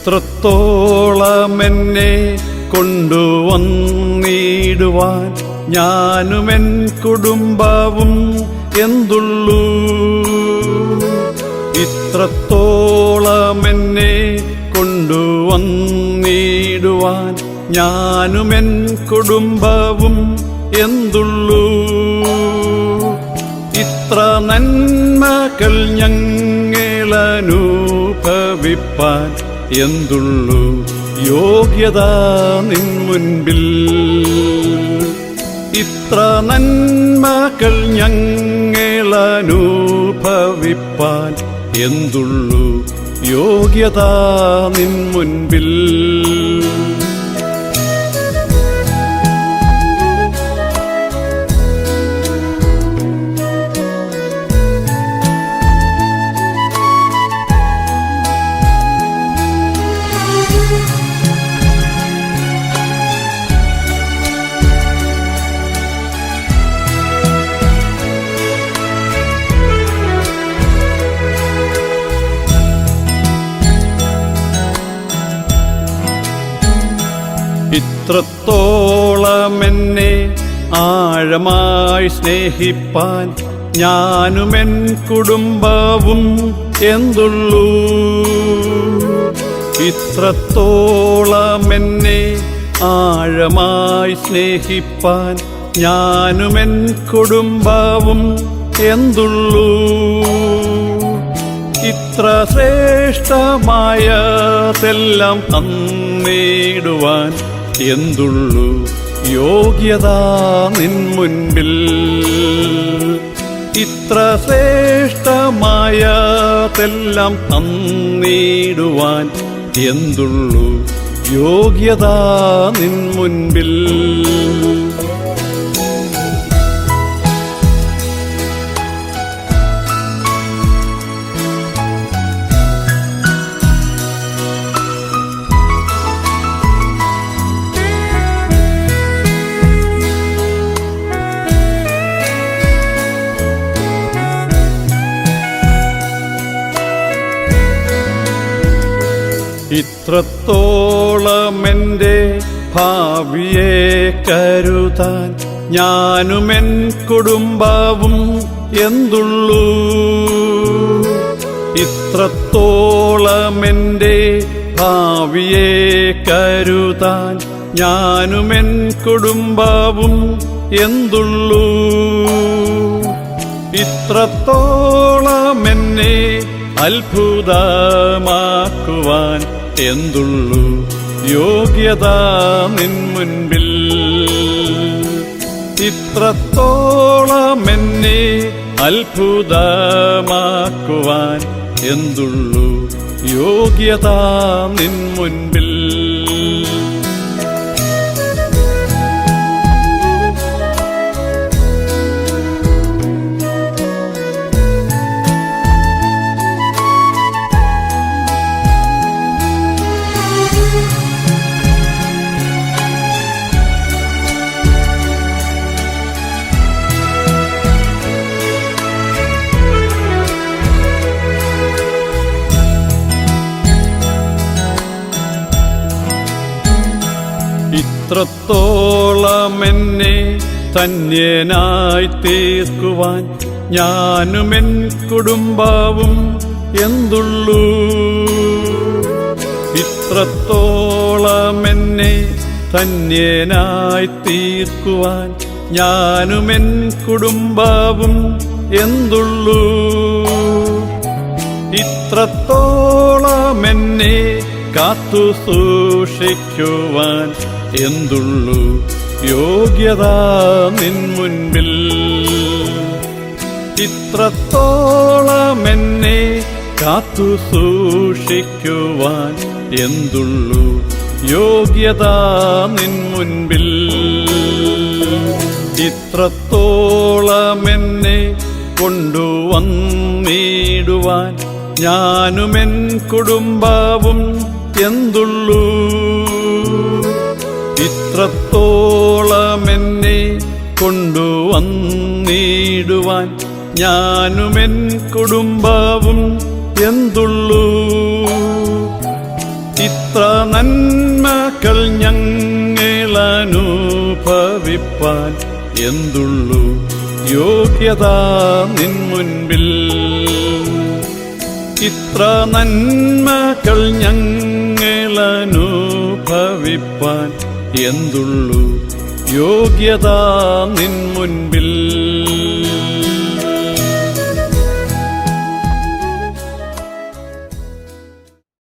ഇത്രത്തോളം കൊണ്ടുവന്നിടുവാൻ എൻ കുടുംബവും എന്തുള്ളൂ? ഇത്രത്തോളമെന്നെ കൊണ്ടുവന്നിടുവാൻ എൻ കുടുംബവും എന്തുള്ളൂ? ഇത്ര നന്മകൾ ഞങ്ങളനുഭവിപ്പാൻ എന്തുള്ളൂ യോഗ്യത നിൻ മുൻപിൽ? ഇത്ര നന്മകൾ ഞങ്ങളനുഭവിപ്പാൻ എന്തുള്ളു യോഗ്യത നിൻ മുൻപിൽ? ഇത്രത്തോളം എന്നെ ആഴമായി സ്നേഹിപ്പാൻ ഞാനുമെൻ കുടുംബവും എന്തുള്ളൂ? ഇത്രത്തോളം എന്നെ ആഴമായി സ്നേഹിപ്പാൻ ഞാനുമെൻ കുടുംബവും എന്തുള്ളൂ? ഇത്ര ശ്രേഷ്ഠമായതെല്ലാം തന്നിടുവാൻ എന്തുള്ളൂ? യോഗ്യത നിൻ മുൻപിൽ. ഇത്ര ശ്രേഷ്ഠമായതെല്ലാം തന്നിടുവാൻ എന്തുള്ളു? യോഗ്യത നിൻ മുൻപിൽ. ഇത്രത്തോളം എന്റെ ഭാവിയെ കരുതാൻ ഞാനുമെൻ കുടുംബവും എന്തുള്ളൂ? ഇത്രത്തോളമെന്റെ ഭാവിയെ കരുതാൻ ഞാനുമെൻ കുടുംബവും എന്തുള്ളൂ? ഇത്രത്തോളമെന്നെ അത്ഭുതമാക്കുവാൻ എന്തുള്ളൂ? യോഗ്യത നിൻ മുൻപിൽ. ഇത്രത്തോളം എന്നെ അത്ഭുതമാക്കുവാൻ എന്തുള്ളു? യോഗ്യത നിൻ മുൻപിൽ. ഇത്രത്തോളം എന്നെ ധന്യനായി തീർക്കുവാൻ ഞാനുമെൻ കുടുംബവും എന്തുള്ളൂ? ഇത്രത്തോളം എന്നെ ധന്യനായി തീർക്കുവാൻ ഞാനുമെൻ കുടുംബവും എന്തുള്ളൂ? ഇത്രത്തോളം എന്നെ കാത്തു സൂക്ഷിക്കുവാൻ എന്തുള്ളൂ? യോഗ്യത നിൻ മുൻപിൽ. ഇത്രത്തോളം കാത്തു സൂക്ഷിക്കുവാൻ എന്തുള്ളു? യോഗ്യത നിൻ മുൻപിൽ. ഇത്രത്തോളം കൊണ്ടുവന്നിടുവാൻ ഞാനുമെൻ കുടുംബവും എന്തുള്ളൂ? എത്രത്തോളമെന്നെ കൊണ്ടുവന്നിടുവാൻ ഞാനുമെൻ കുടുംബവും എന്തുള്ളൂ? ഇത്ര നന്മകൾ ഞങ്ങളനുഭവിപ്പാൻ എന്തുള്ളൂ? യോഗ്യത നിൻ മുൻപിൽ. ഇത്ര നന്മകൾ ഞങ്ങളനുഭവിപ്പാൻ എന്തുള്ളു? യോഗ്യത നിൻ മുൻപിൽ.